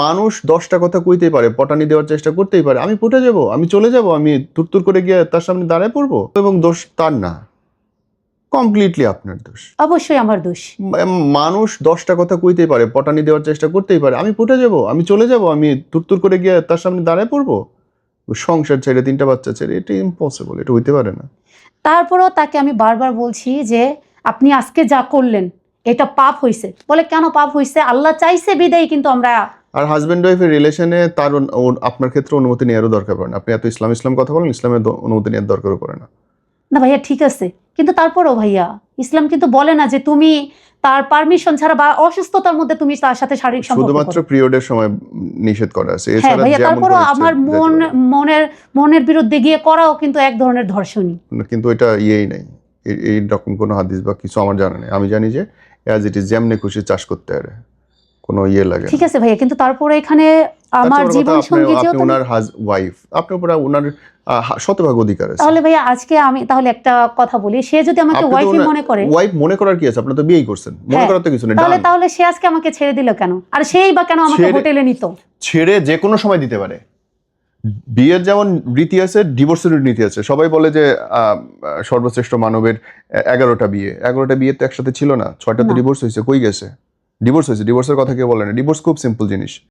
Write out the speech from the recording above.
মানুষ দশটা কথা কইতেই পারে পটানি দেওয়ার চেষ্টা করতেই পারে। আমি পটে যাব আমি চলে যাব আমি তুরতুর করে গিয়ে তার সামনে দাঁড়ায় পড়ব। এবং দোষ তার না। কমপ্লিটলি আপনার দোষ। অবশ্যই আমার দোষ। মানুষ দশটা কথা কইতেই পারে পটানি দেওয়ার চেষ্টা করতেই পারে। আমি পটে যাব আমি চলে যাব আমি তুরতুর করে গিয়ে তার সামনে দাঁড়ায় পড়ব। সংসার ছেড়ে তিনটা বাচ্চা ছেড়ে এটা ইম্পসিবল এটা হইতে পারে না। তারপরও তাকে আমি বারবার বলছি যে আপনি আজকে যা করলেন এটা পাপ হইছে। বলে কেন পাপ হইছে? আল্লাহ চাইছে বিদায় কিন্তু আমরা আর হাজব্যান্ড ওয়াইফের রিলেশনে তার আপনার ক্ষেত্রে অনুমতি নেওয়ারও দরকার পড়ে না। আপনি এত ইসলাম ইসলাম কথা বলেন ইসলামের অনুমতি নেওয়ার দরকারও পড়ে না। না ভাইয়া ঠিক আছে। কিন্তু তারপরও ভাইয়া ইসলাম কিন্তু বলে না যে তুমি তার পারমিশন ছাড়া বা অসুস্থতার মধ্যে তুমি তার সাথে শারীরিক সম্পর্ক শুধুমাত্র পিরিয়ডের সময় নিষেধ করা আছে। হ্যাঁ ভাইয়া তারপরও আমার মন মনের মনের বিরুদ্ধে গিয়ে করাও কিন্তু এক ধরনের ধর্ষণী কিন্তু এটা ইয়েই নাই। এই- এই রকম কোনো হাদিস বা কিছু আমার জানা নেই। আমি জানি যে অ্যাজ ইট ইজ যেমনে খুশি চাষ করতে পারে। কোনো ইয়ে লাগে ঠিক আছে ভাইয়া কিন্তু তারপরে এখানে আমার জীবন সঙ্গী যেহেতু ওনার ওয়াইফ আপনার উপর ওনার শতভাগ অধিকার আছে। তাহলে ভাইয়া আজকে আমি তাহলে একটা কথা বলি সে যদি আমাকে ওয়াইফই মনে করে ওয়াইফ মনে করার কি আছে? আপনি তো বিয়েই করছেন মনে হ্যাঁ, করার তো কিছু নেই। তাহলে তাহলে সে আজকে আমাকে ছেড়ে দিল কেন? আর সেই বা কেন আমাকে হোটেলে নিত? ছেড়ে যে কোনো সময় দিতে পারে। বিয়ের যেমন রীতি আছে ডিভোর্সের নীতি আছে। সবাই বলে যে আহ, সর্বশ্রেষ্ঠ মানবের এগারোটা বিয়ে। এগারোটা বিয়ে তো একসাথে ছিল না ছয়টা তো ডিভোর্স হয়েছে কই গেছে? ডিভোর্স হয়েছে ডিভোর্সের কথা কেউ বলে না। ডিভোর্স খুব সিম্পল জিনিস।